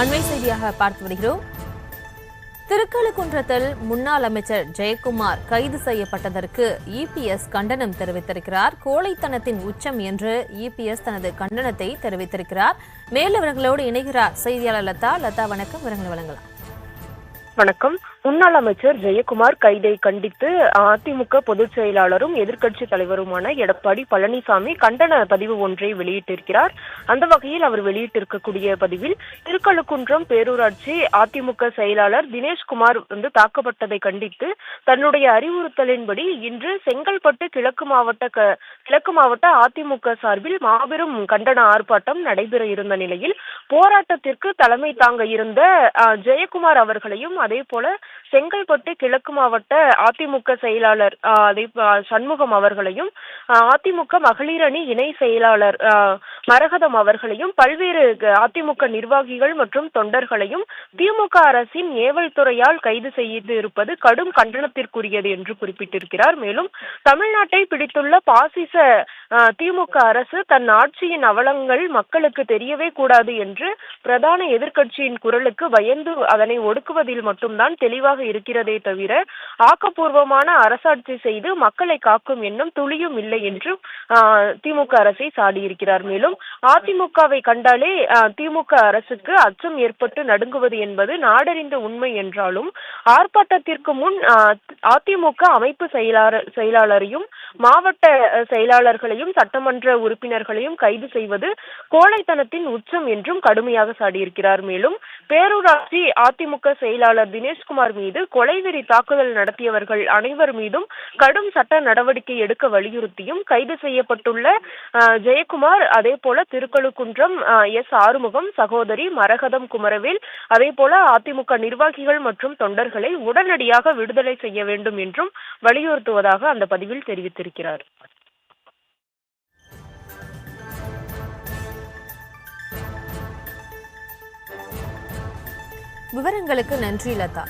அண்மை செய்தியாக பார்த்து வருகிறோம். திருக்கழுக்குன்றத்தில் முன்னாள் அமைச்சர் ஜெயக்குமார் கைது செய்யப்பட்டதற்கு இபிஎஸ் கண்டனம் தெரிவித்திருக்கிறார். கோழைத்தனத்தின் உச்சம் என்று இபிஎஸ் தனது கண்டனத்தை தெரிவித்திருக்கிறார். மேலவர்களோடு இணைகிறார் செய்தியாளர் லதா. லதா வணக்கம். விவரங்களை வழங்கலாம். வணக்கம். முன்னாள் அமைச்சர் ஜெயக்குமார் கைதை கண்டித்து அதிமுக பொதுச் செயலாளரும் எதிர்க்கட்சி தலைவருமான எடப்பாடி பழனிசாமி கண்டன பதிவு ஒன்றை வெளியிட்டிருக்கிறார். அந்த வகையில் அவர் வெளியிட்டிருக்கக்கூடிய பதிவில் திருக்கழுக்குன்றம் பேரூராட்சி அதிமுக செயலாளர் தினேஷ்குமார் வந்து தாக்கப்பட்டதை கண்டித்து தன்னுடைய அறிவுறுத்தலின்படி இன்று செங்கல்பட்டு கிழக்கு மாவட்ட க- கிழக்கு மாவட்ட அதிமுக சார்பில் மாபெரும் கண்டன ஆர்ப்பாட்டம் நடைபெற இருந்த நிலையில் போராட்டத்திற்கு தலைமை தாங்க இருந்த ஜெயக்குமார் அவர்களையும் அதே போல செங்கல்பட்டு கிழக்கு மாவட்ட அதிமுக செயலாளர் அதே சண்முகம் அவர்களையும் அஹ், அதிமுக மகளிரணி இணை செயலாளர் அஹ், மரகதம் அவர்களையும் பல்வேறு அதிமுக நிர்வாகிகள் மற்றும் தொண்டர்களையும் திமுக அரசின் ஏவல் துறையால் கைது செய்து இருப்பது கடும் கண்டனத்திற்குரியது என்று குறிப்பிட்டிருக்கிறார். மேலும் தமிழ்நாட்டை பிடித்துள்ள பாசிச திமுக அரசு தன் ஆட்சியின் அவலங்கள் மக்களுக்கு தெரியவே கூடாது என்று பிரதான எதிர்க்கட்சியின் குரலுக்கு பயந்து அதனை ஒடுக்குவதில் மட்டும்தான் தெளிவாக இருக்கிறதே தவிர ஆக்கப்பூர்வமான அரசாட்சி செய்து மக்களை காக்கும் எண்ணம் துளியும் இல்லை என்று ஆஹ், திமுக அரசை சாடியிருக்கிறார். மேலும் அதிமுகவை கண்டாலே திமுக அரசுக்கு அச்சம் ஏற்பட்டு நடுங்குவது என்பது நாடறிந்த உண்மை என்றாலும் ஆர்ப்பாட்டத்திற்கு முன் அதிமுக அமைப்பு செயலாளர் செயலாளரையும் மாவட்ட செயலாளர்களையும் சட்டமன்ற உறுப்பினர்களையும் கைது செய்வது கோழைத்தனத்தின் உச்சம் என்றும் கடுமையாக சாடியிருக்கிறார். மேலும் பேரூராட்சி அதிமுக செயலாளர் தினேஷ்குமார் மீது கொலைவெறி தாக்குதல் நடத்தியவர்கள் அனைவர் மீதும் கடும் சட்ட நடவடிக்கை எடுக்க வலியுறுத்தியும் கைது செய்யப்பட்டுள்ள அஹ், ஜெயக்குமார் அதே போல திருக்கழுக்குன்றம் அஹ், எஸ் ஆறுமுகம் சகோதரி மரகதம் குமரவேல் அதே போல அதிமுக நிர்வாகிகள் மற்றும் தொண்டர்களை உடனடியாக விடுதலை செய்ய வேண்டும் என்றும் வலியுறுத்துவதாக அந்த பதிவில் தெரிவித்திருக்கிறார். விவரங்களுக்கு நன்றி லதா.